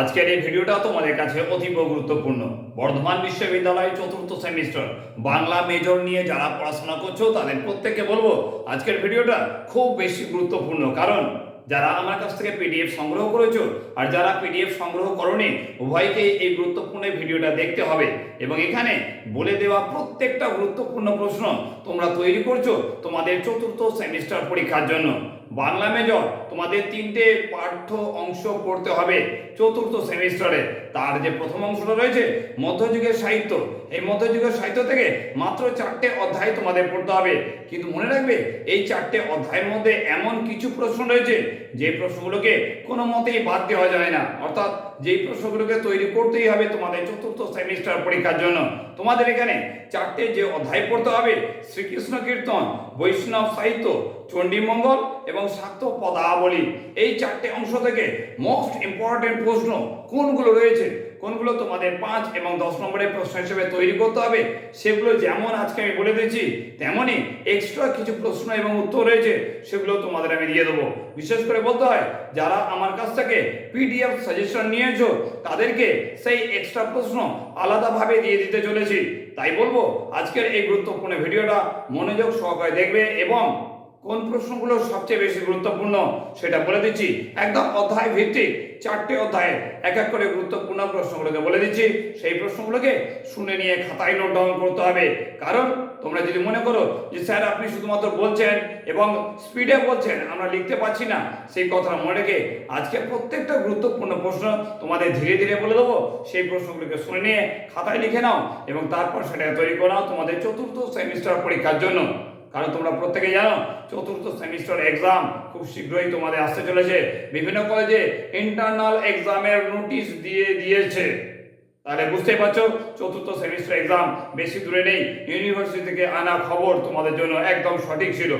আজকের এই ভিডিওটা তোমাদের কাছে অতীব গুরুত্বপূর্ণ। বর্ধমান বিশ্ববিদ্যালয় চতুর্থ সেমিস্টার, বাংলা মেজর নিয়ে যারা পড়াশোনা করছ, তাদের প্রত্যেককে বলব আজকের ভিডিওটা খুব বেশি গুরুত্বপূর্ণ। কারণ যারা আমার কাছ থেকে পিডিএফ সংগ্রহ করেছ আর যারা পিডিএফ সংগ্রহ করনি, উভয়কে এই গুরুত্বপূর্ণ ভিডিওটা দেখতে হবে। এবং এখানে বলে দেওয়া প্রত্যেকটা গুরুত্বপূর্ণ প্রশ্ন তোমরা তৈরি করছ তোমাদের চতুর্থ সেমিস্টার পরীক্ষার জন্য। বাংলা মেজর, তোমাদের তিনটে পাঠ্য অংশ পড়তে হবে চতুর্থ সেমিস্টারে। তার যে প্রথম অংশটা রয়েছে, মধ্যযুগের সাহিত্য। এই মধ্যযুগের সাহিত্য থেকে মাত্র চারটে অধ্যায় তোমাদের পড়তে হবে। কিন্তু মনে রাখবে, এই চারটে অধ্যায়ের মধ্যে এমন কিছু প্রশ্ন রয়েছে যে প্রশ্নগুলোকে কোনো মতেই বাদ দেওয়া যায় না। অর্থাৎ যেই প্রশ্নগুলোকে তৈরি করতেই হবে তোমাদের চতুর্থ সেমিস্টার পরীক্ষার জন্য। তোমাদের এখানে চারটে যে অধ্যায় পড়তে হবে, শ্রীকৃষ্ণ কীর্তন, বৈষ্ণব সাহিত্য, চণ্ডীমঙ্গল এবং শাক্ত পদাবলী। এই চারটে অংশ থেকে মোস্ট ইম্পর্টেন্ট প্রশ্ন কোনগুলো রয়েছে? কোনগুলো তোমাদের পাঁচ এবং দশ নম্বরের প্রশ্ন হিসেবে তৈরি করতে হবে, সেগুলো যেমন আজকে আমি বলে দিচ্ছি তেমনই এক্সট্রা কিছু প্রশ্ন এবং উত্তর রয়েছে, সেগুলো তোমাদের আমি দিয়ে দেবো। বিশেষ করে বলতে হয়, যারা আমার কাছ থেকে পিডিএফ সাজেশন নিয়েছো, তাদেরকে সেই এক্সট্রা প্রশ্ন আলাদাভাবে দিয়ে দিতে চলেছি। তাই বলব, আজকের এই গুরুত্বপূর্ণ ভিডিওটা মনোযোগ সহকারে দেখবে এবং কোন প্রশ্নগুলো সবচেয়ে বেশি গুরুত্বপূর্ণ সেটা বলে দিচ্ছি। একদম অধ্যায় ভিত্তিক চারটে অধ্যায়ে এক এক করে গুরুত্বপূর্ণ প্রশ্নগুলোকে বলে দিচ্ছি। সেই প্রশ্নগুলোকে শুনে নিয়ে খাতায় নোট ডাউন করতে হবে। কারণ তোমরা যদি মনে করো যে স্যার আপনি শুধুমাত্র বলছেন এবং স্পিডে বলছেন, আমরা লিখতে পারছি না, সেই কথাটা মনে রেখে আজকে প্রত্যেকটা গুরুত্বপূর্ণ প্রশ্ন তোমাদের ধীরে ধীরে বলে দেবো। সেই প্রশ্নগুলোকে শুনে নিয়ে খাতায় লিখে নাও এবং তারপর সেটা তৈরি করে নাও তোমাদের চতুর্থ সেমিস্টার পরীক্ষার জন্য। কারণ তোমরা প্রত্যেকে জানো, চতুর্থ সেমিস্টার এক্সাম খুব শীঘ্রই তোমাদের আসতে চলেছে। বিভিন্ন কলেজে ইন্টারনাল এক্সামের নোটিশ দিয়ে দিয়েছে। তাহলে বুঝতে পারছ, চতুর্থ সেমিস্টার এক্সাম বেশি দূরে নেই। ইউনিভার্সিটি থেকে আনা খবর তোমাদের জন্য একদম সঠিক ছিল।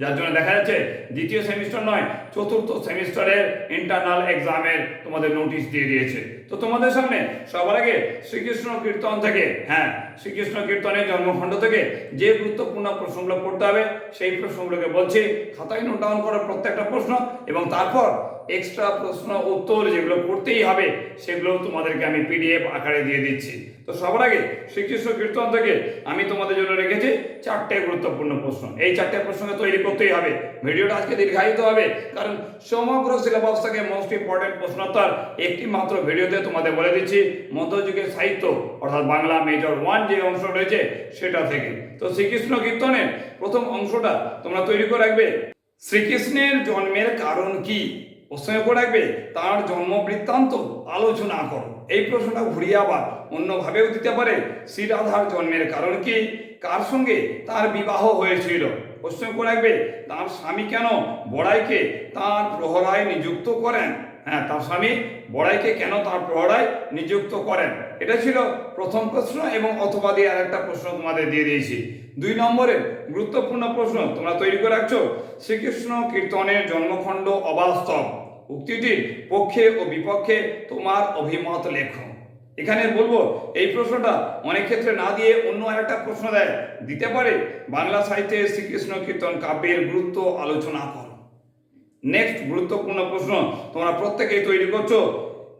যার জন্য দেখা যাচ্ছে দ্বিতীয় সেমিস্টার নয়, চতুর্থ সেমিস্টারের ইন্টারনাল এক্সামের তোমাদের নোটিশ দিয়ে দিয়েছে। তো তোমাদের সামনে সবার আগে শ্রীকৃষ্ণ কীর্তন থেকে হ্যাঁ শ্রীকৃষ্ণ কীর্তনের জন্মখণ্ড থেকে যে গুরুত্বপূর্ণ প্রশ্নগুলো পড়তে হবে, সেই প্রশ্নগুলোকে বলছি, খাতায় নোট ডাউন করার প্রত্যেকটা প্রশ্ন এবং তারপর এক্সট্রা প্রশ্ন উত্তর যেগুলো করতেই হবে সেগুলো তোমাদেরকে আমি পিডিএফ আকারে দিয়ে দিচ্ছি। তো সবার আগে শ্রীকৃষ্ণ কীর্তন থেকে আমি তোমাদের জন্য রেখেছি চারটে গুরুত্বপূর্ণ প্রশ্ন। এই চারটে প্রশ্নকে তৈরি করতেই হবে। ভিডিওটা আজকে দীর্ঘায়িত হবে, কারণ সমগ্র সিলেবাস থেকে মোস্ট ইম্পর্টেন্ট প্রশ্নোত্তর একটি মাত্র ভিডিওতে তোমাদের বলে দিচ্ছি। মধ্যযুগের সাহিত্য, অর্থাৎ বাংলা মেজর ওয়ান যে অংশ রয়েছে, সেটা থেকে। তো শ্রীকৃষ্ণ কীর্তনের প্রথম অংশটা তোমরা তৈরি করে রাখবে। শ্রীকৃষ্ণের জন্মের কারণ কি? প্রশ্ন করে রাখবে, তার জন্ম বৃত্তান্ত আলোচনা করো। এই প্রশ্নটা ঘুরিয়ে আবার অন্যভাবেও দিতে পারে। শ্রীরাধার জন্মের কারণ কি? কার সঙ্গে? তার বিবাহ হয়েছিল। প্রশ্ন করে রাখবে, তার স্বামী কেন বড়াইকে তার প্রহরায় নিযুক্ত করেন? হ্যাঁ তার স্বামী বড়াইকে কেন তার প্রহরায় নিযুক্ত করেন? এটা ছিল প্রথম প্রশ্ন এবং অথবা দিয়ে আরেকটা প্রশ্ন তোমাদের দিয়ে দিয়েছি। দুই নম্বরের গুরুত্বপূর্ণ প্রশ্ন তোমরা তৈরি করে রাখছো। শ্রীকৃষ্ণ কীর্তনের জন্মখণ্ড অবাস্তব। উক্তিটির পক্ষে ও বিপক্ষে তোমার অভিমত লেখো। এখানে বলব, এই প্রশ্নটা অনেক ক্ষেত্রে না দিয়ে অন্য আরেকটা প্রশ্ন দেয়। দিতে পারে, বাংলা সাহিত্যে শ্রীকৃষ্ণ কীর্তন কাব্যের গুরুত্ব আলোচনা করো। নেক্সট গুরুত্বপূর্ণ প্রশ্ন, তোমরা প্রত্যেকেই তৈরি করছ।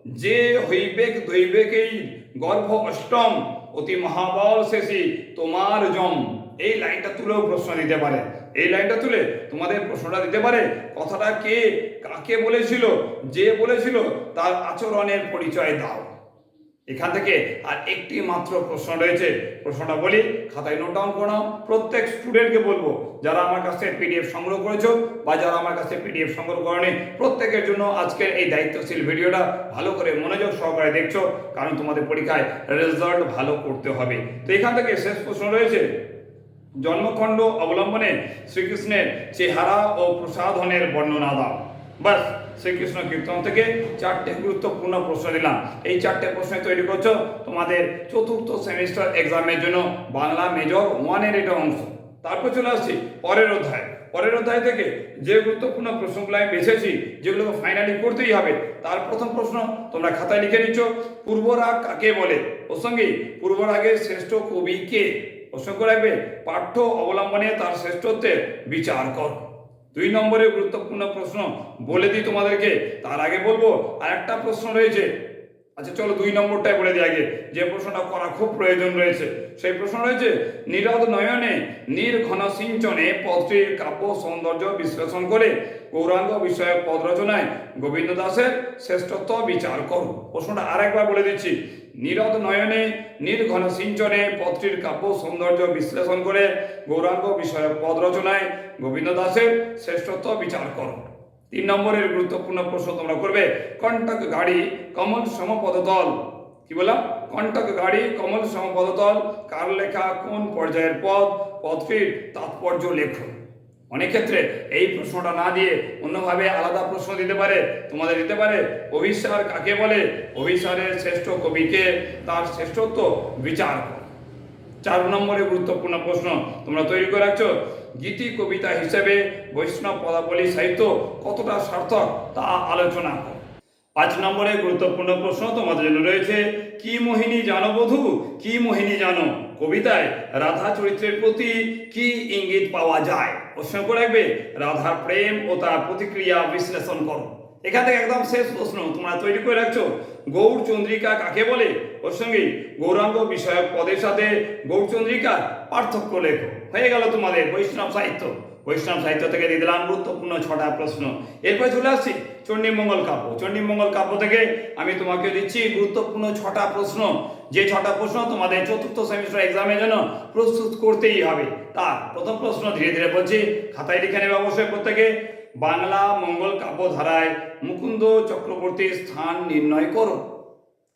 যে হইবেক দৈবেকেই গর্ভ অষ্টম, অতি মহাবল শেষী তোমার জম। এই লাইনটা তুলেও প্রশ্ন দিতে পারে। এই লাইনটা তুলে তোমাদের প্রশ্নটা দিতে পারে, কথাটা কে, কাকে বলেছিল, যে বলেছিল, তার আচরণের পরিচয় দাও। এখান থেকে আর একটি মাত্র প্রশ্ন রয়েছে। প্রশ্নটা বলি, খাতায় নোট ডাউন করো প্রত্যেক স্টুডেন্টকে বলব, যারা আমার কাছে পিডিএফ সংগ্রহ করেছ বা যারা আমার কাছে পিডিএফ সংগ্রহ করেনি, প্রত্যেকের জন্য আজকের এই দায়িত্বশীল ভিডিওটা ভালো করে মনোযোগ সহকারে দেখছ, কারণ তোমাদের পরীক্ষায় রেজাল্ট ভালো করতে হবে। তো এখান থেকে শেষ প্রশ্ন রয়েছে। জন্মখণ্ড অবলম্বনে শ্রীকৃষ্ণের চেহারা ও প্রসাধনের বর্ণনা দাও। বাস শ্রীকৃষ্ণ কীর্তন থেকে চারটে গুরুত্বপূর্ণ প্রশ্ন দিলাম এই চারটে প্রশ্ন তৈরি করছ তোমাদের চতুর্থ সেমিস্টার এক্সামের জন্য বাংলা মেজর ওয়ানের এটা অংশ। তারপর চলে আসছি পরের অধ্যায়। পরের অধ্যায় থেকে যে গুরুত্বপূর্ণ প্রশ্নগুলো আমি বেছেছি, যেগুলোকে ফাইনালি করতেই হবে, তার প্রথম প্রশ্ন তোমরা খাতায় লিখে নিচ্ছ, পূর্বরাগ কাকে বলে? প্রসঙ্গেই, পূর্বরাগের শ্রেষ্ঠ কবি কে? প্রশ্ন রাখবে, পাঠ্য অবলম্বনে তার শ্রেষ্ঠত্বের বিচার কর। দুই নম্বরের গুরুত্বপূর্ণ প্রশ্ন বলে দিই তোমাদেরকে, তার আগে বলব আর একটা প্রশ্ন রয়েছে। আচ্ছা চলো দুই নম্বরটাই বলে দিই আগে। যে প্রশ্নটা করা খুব প্রয়োজন রয়েছে, সেই প্রশ্ন রয়েছে, নীরদ নয়নে নির্ঘন সিঞ্চনে পদটির কাব্য সৌন্দর্য বিশ্লেষণ করে গৌরাঙ্গ বিষয়ক পদ রচনায় গোবিন্দ দাসের শ্রেষ্ঠত্ব বিচার করো। প্রশ্নটা আরেকবার বলে দিচ্ছি। নীরদ নয়নে নির্ঘন সিঞ্চনে পদটির কাব্য সৌন্দর্য বিশ্লেষণ করে গৌরাঙ্গ বিষয়ক পদ রচনায় গোবিন্দ দাসের শ্রেষ্ঠত্ব বিচার করো। তিন নম্বরের গুরুত্বপূর্ণ প্রশ্ন তোমরা করবে, কণ্টক গাড়ি কমল সমপদতল কি বললাম? কণ্টক গাড়ি কমল সমপদতল কার লেখা, কোন পর্যায়ের পদ? পদটির তাৎপর্য লেখো। অনেক ক্ষেত্রে এই প্রশ্নটা না দিয়ে অন্যভাবে আলাদা প্রশ্ন দিতে পারে, তোমাদের দিতে পারে। অভিসার কাকে বলে? অভিসারের শ্রেষ্ঠ কবিকে তার শ্রেষ্ঠত্ব বিচার করো চার নম্বরে গুরুত্বপূর্ণ প্রশ্ন তোমরা তৈরি করে রাখছো। গীতি, কবিতা হিসেবে বৈষ্ণব, পদাবলী, সাহিত্য কতটা সার্থক তা আলোচনা করো। পাঁচ নম্বরে গুরুত্বপূর্ণ প্রশ্ন তোমাদের জন্য রয়েছে, কি মোহিনী জানো বধূ? কি মোহিনী জানো? কবিতায় রাধা চরিত্রের প্রতি কি ইঙ্গিত পাওয়া যায়? প্রশ্ন করে রাখবে, রাধার প্রেম ও তার প্রতিক্রিয়া বিশ্লেষণ করো। এখান থেকে একদম শেষ প্রশ্ন তোমরা তৈরি করে রাখছো। গৌর চন্দ্রিকা কাকে বলে? ওর সঙ্গে গৌরাঙ্গ বিষয়ক পদের সাথে গৌরচন্দ্রিকার পার্থক্য লেখো। হয়ে গেল তোমাদের বৈষ্ণব সাহিত্য। বৈষ্ণব সাহিত্য থেকে দিয়ে দিলাম গুরুত্বপূর্ণ ছটা প্রশ্ন। এরপরে চলে আসছি চণ্ডীমঙ্গল কাব্য। চণ্ডীমঙ্গল কাব্য থেকে আমি তোমাকে দিচ্ছি গুরুত্বপূর্ণ ছটা প্রশ্ন। যে ছটা প্রশ্ন তোমাদের চতুর্থ সেমিস্টার এক্সামের জন্য প্রস্তুত করতেই হবে। তার প্রথম প্রশ্ন ধীরে ধীরে বলছি, খাতায় লিখে নেবে অবশ্যই প্রত্যেকে। বাংলা মঙ্গল কাব্য ধারায় মুকুন্দ চক্রবর্তীর স্থান নির্ণয় করো।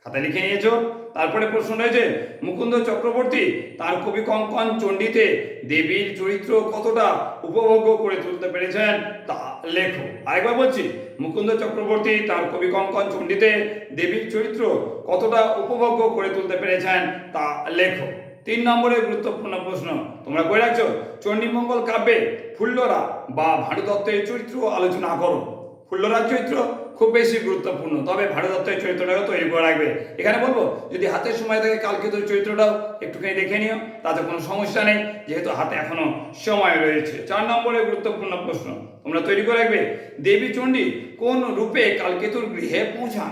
খাতা লিখে নিয়েছো। তারপরে প্রশ্ন রয়েছে, মুকুন্দ চক্রবর্তী তার কবি কঙ্কন চণ্ডীতে দেবীর চরিত্র কতটা উপভোগ্য করে তুলতে পেরেছেন তা লেখো। আরেকবার বলছি, মুকুন্দ চক্রবর্তী তার কবি কঙ্কন চণ্ডীতে দেবীর চরিত্র কতটা উপভোগ্য করে তুলতে পেরেছেন তা লেখো। তিন নম্বরের গুরুত্বপূর্ণ প্রশ্ন, তোমরা কই রাখছো? চণ্ডীমঙ্গল কাব্যে ফুল্লরা বা ভানুদত্তের চরিত্র আলোচনা করো। ফুল্লরার চরিত্র খুব বেশি গুরুত্বপূর্ণ, তবে ভারতত্বের চরিত্রটাও তৈরি করে রাখবে। এখানে বলব, যদি হাতের সময় থাকে কালকে তো চরিত্রটাও একটুখানি দেখে নিও, তাতে কোনো সমস্যা নেই, যেহেতু হাতে এখনও সময় রয়েছে। চার নম্বরের গুরুত্বপূর্ণ প্রশ্ন, তোমরা তৈরি করে রাখবে, দেবী চণ্ডী কোন রূপে কালকেতুর গৃহে পৌঁছান?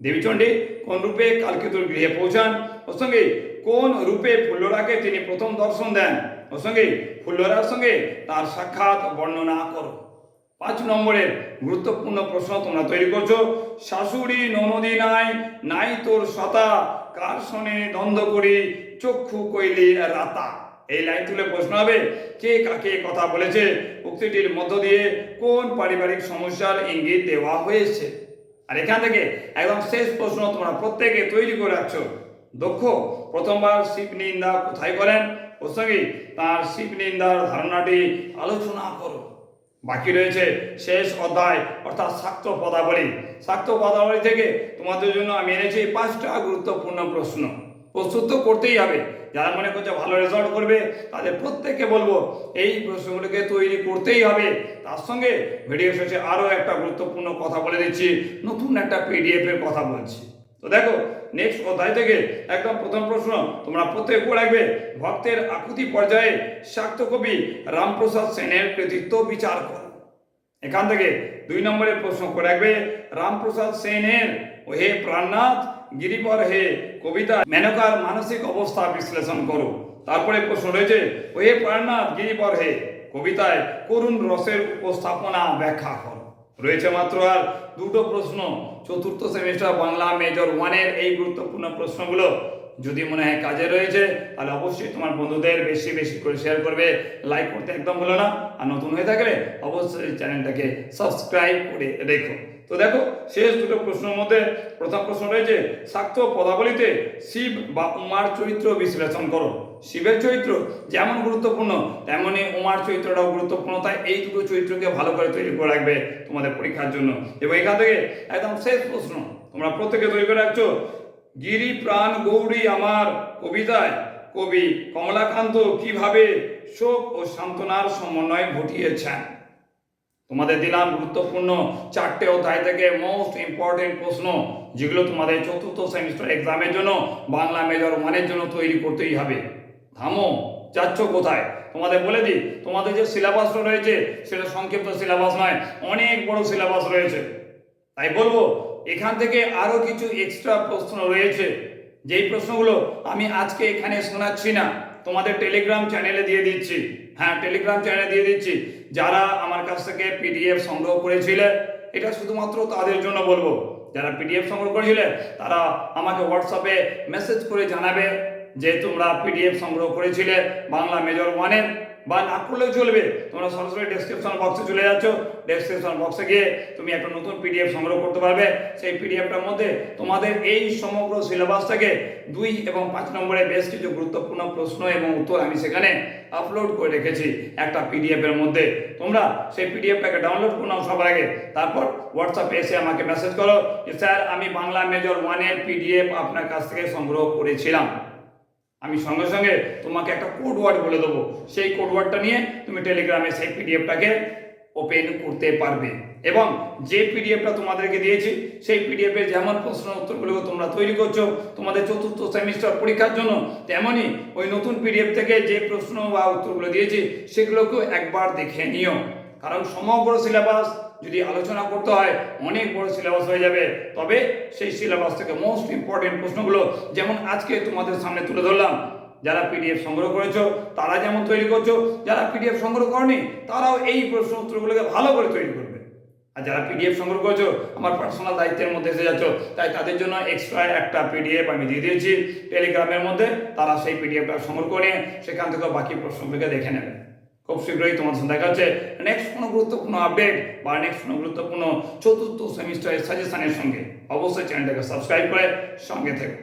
দেবী চণ্ডী কোন রূপে কালকেতুর গৃহে পৌঁছান? ওর সঙ্গে কোন রূপে ফুল্লরাকে তিনি প্রথম দর্শন দেন? ওর সঙ্গে, ফুল্লরার সঙ্গে তার সাক্ষাৎ বর্ণনা করো। পাঁচ নম্বরের গুরুত্বপূর্ণ প্রশ্ন তোমরা তৈরি করছ। শাশুড়ি ননদি নাই নাই তোর সতা, কার সনে দ্বন্দ্ব করি? চক্ষু কইলি রাতা। এই লাইন তুলে প্রশ্ন হবে, কে কাকে কথা বলেছে? উক্তিটির মধ্য দিয়ে কোন পারিবারিক সমস্যার ইঙ্গিত দেওয়া হয়েছে? আর এখান থেকে একদম শেষ প্রশ্ন তোমরা প্রত্যেকে তৈরি করে রাখছো। দক্ষ প্রথমবার শিব নিন্দা কোথায় করেন? ওর তার শিব নিন্দার ধারণাটি আলোচনা করো বাকি রয়েছে শেষ অধ্যায়, অর্থাৎ শাক্ত পদাবলী। শাক্ত পদাবলী থেকে তোমাদের জন্য আমি এনেছি পাঁচটা গুরুত্বপূর্ণ প্রশ্ন। প্রস্তুত তো করতেই হবে। যারা মনে করছে ভালো রেজাল্ট করবে, তাদের প্রত্যেককে বলব, এই প্রশ্নগুলোকে তৈরি করতেই হবে। তার সঙ্গে ভিডিও শেষে আরও একটা গুরুত্বপূর্ণ কথা বলে দিচ্ছি। নতুন একটা পিডিএফের কথা বলছি। তো দেখো নেক্সট অধ্যায় থেকে একদম প্রথম প্রশ্ন, তোমরা প্রত্যেক করে রাখবে। ভক্তের আকুতি পর্যায়ে শাক্ত কবি রামপ্রসাদ সেনের কৃতিত্ব বিচার করো। এখান থেকে দুই নম্বরের প্রশ্ন করে রাখবে, রামপ্রসাদ সেনের ও হে প্রাণনাথ গিরিপর হে কবিতা, মেনকার মানসিক অবস্থা বিশ্লেষণ করো। তারপরে প্রশ্ন রয়েছে ও হে প্রাণনাথ গিরিপর হে কবিতায় করুণ রসের উপস্থাপনা ব্যাখ্যা করো। রয়েছে মাত্র আর দুটো প্রশ্ন। চতুর্থ সেমিস্টার বাংলা মেজর ওয়ানের এই গুরুত্বপূর্ণ প্রশ্নগুলো যদি মনে হয় কাজে রয়েছে, তাহলে অবশ্যই তোমার বন্ধুদের বেশি বেশি করে শেয়ার করবে। লাইক করতে একদম হলো না। আর নতুন হয়ে থাকলে অবশ্যই চ্যানেলটাকে সাবস্ক্রাইব করে রেখো। তো দেখো, শেষ দুটো প্রশ্নের মধ্যে প্রথম প্রশ্ন রয়েছে শাক্ত পদাবলিতে শিব বা উমার চরিত্র বিশ্লেষণ করো। শিবের চরিত্র যেমন গুরুত্বপূর্ণ তেমনই উমার চরিত্রটাও গুরুত্বপূর্ণ। তাই এই দুটো চরিত্রকে ভালো করে তৈরি করে রাখবে তোমাদের পরীক্ষার জন্য। এবং এখান থেকে একদম শেষ প্রশ্ন, তোমরা প্রত্যেকে তৈরি করে রাখছো। গিরি প্রাণ গৌরী আমার কবিতায়, কবি কমলাকান্ত কীভাবে শোক ও সান্ত্বনার সমন্বয় ঘটিয়েছেন? তোমাদের দিলাম গুরুত্বপূর্ণ চারটে অধ্যায় থেকে মোস্ট ইম্পর্টেন্ট প্রশ্ন, যেগুলো তোমাদের চতুর্থ সেমিস্টার এক্সামের জন্য, বাংলা মেজর ওয়ানের জন্য তৈরি করতেই হবে। থামো, যাচ্ছ কোথায়? তোমাদের বলে দিই, তোমাদের যে সিলেবাসটা রয়েছে, সেটা সংক্ষিপ্ত সিলেবাস নয়, অনেক বড় সিলেবাস রয়েছে। তাই বলব, এখান থেকে আরও কিছু এক্সট্রা প্রশ্ন রয়েছে। যেই প্রশ্নগুলো আমি আজকে এখানে শোনাচ্ছি না, তোমাদের টেলিগ্রাম চ্যানেলে দিয়ে দিচ্ছি। হ্যাঁ টেলিগ্রাম চ্যানেলে দিয়ে দিচ্ছি। যারা আমার কাছ থেকে পিডিএফ সংগ্রহ করেছিলে, এটা শুধুমাত্র তাদের জন্য বলব। যারা পিডিএফ সংগ্রহ করেছিলে, তারা আমাকে হোয়াটসঅ্যাপে মেসেজ করে জানাবে। যে তোমরা পিডিএফ সংগ্রহ করেছিলে বাংলা মেজর ওয়ানের বা না করলেও চলবে, তোমরা সরাসরি ডেসক্রিপশন বক্সে চলে যাচ্ছ। ডেসক্রিপশন বক্সে গিয়ে তুমি একটা নতুন পিডিএফ সংগ্রহ করতে পারবে। সেই পিডিএফটার মধ্যে তোমাদের এই সমগ্র সিলেবাসটাকে দুই এবং পাঁচ নম্বরে বেশ কিছু গুরুত্বপূর্ণ প্রশ্ন এবং উত্তর আমি সেখানে আপলোড করে রেখেছি একটা পিডিএফের মধ্যে। তোমরা সেই পিডিএফটাকে ডাউনলোড করে নাও সবার আগে। তারপর হোয়াটসঅ্যাপে এসে আমাকে মেসেজ করো যে, স্যার, আমি বাংলা মেজর ওয়ানের পিডিএফ আপনার কাছ থেকে সংগ্রহ করেছিলাম। আমি সঙ্গে সঙ্গে তোমাকে একটা কোড ওয়ার্ড বলে দেবো। সেই কোড ওয়ার্ডটা নিয়ে তুমি টেলিগ্রামে সেই পিডিএফটাকে ওপেন করতে পারবে। এবং যে পিডিএফটা তোমাদেরকে দিয়েছি, সেই পিডিএফ এর যেমন প্রশ্ন উত্তরগুলো তোমরা তৈরি করছ, তোমাদের চতুর্থ সেমিস্টার পরীক্ষার জন্য তেমনই ওই নতুন পিডিএফ থেকে যে প্রশ্ন বা উত্তরগুলো দিয়েছি, সেগুলোকেও একবার দেখে নিও। কারণ সমগ্র সিলেবাস যদি আলোচনা করতে হয়, অনেক বড় সিলেবাস হয়ে যাবে। তবে সেই সিলেবাস থেকে মোস্ট ইম্পর্টেন্ট প্রশ্নগুলো যেমন আজকে তোমাদের সামনে তুলে ধরলাম। যারা পিডিএফ সংগ্রহ করেছ, তারা যেমন তৈরি করছ, যারা পিডিএফ সংগ্রহ করনি, তারাও এই প্রশ্ন উত্তরগুলোকে ভালো করে তৈরি করবে। আর যারা পিডিএফ সংগ্রহ করেছ, আমার পার্সোনাল দায়িত্বের মধ্যে এসে যাচ্ছ, তাই তাদের জন্য এক্সট্রা একটা পিডিএফ আমি দিয়ে দিয়েছি। টেলিগ্রামের মধ্যে তারা সেই পিডিএফটা সংগ্রহ করে সেখান থেকে বাকি প্রশ্নগুলোকে দেখে নেবে। খুব শীঘ্রই তোমার সাথে দেখা হচ্ছে। নেক্সট কোনো গুরুত্বপূর্ণ আপডেট বা নেক্সট কোনো গুরুত্বপূর্ণ চতুর্থ সেমিস্টারের সাজেশনের সঙ্গে অবশ্যই চ্যানেলটাকে সাবস্ক্রাইব করে সঙ্গে থেকো।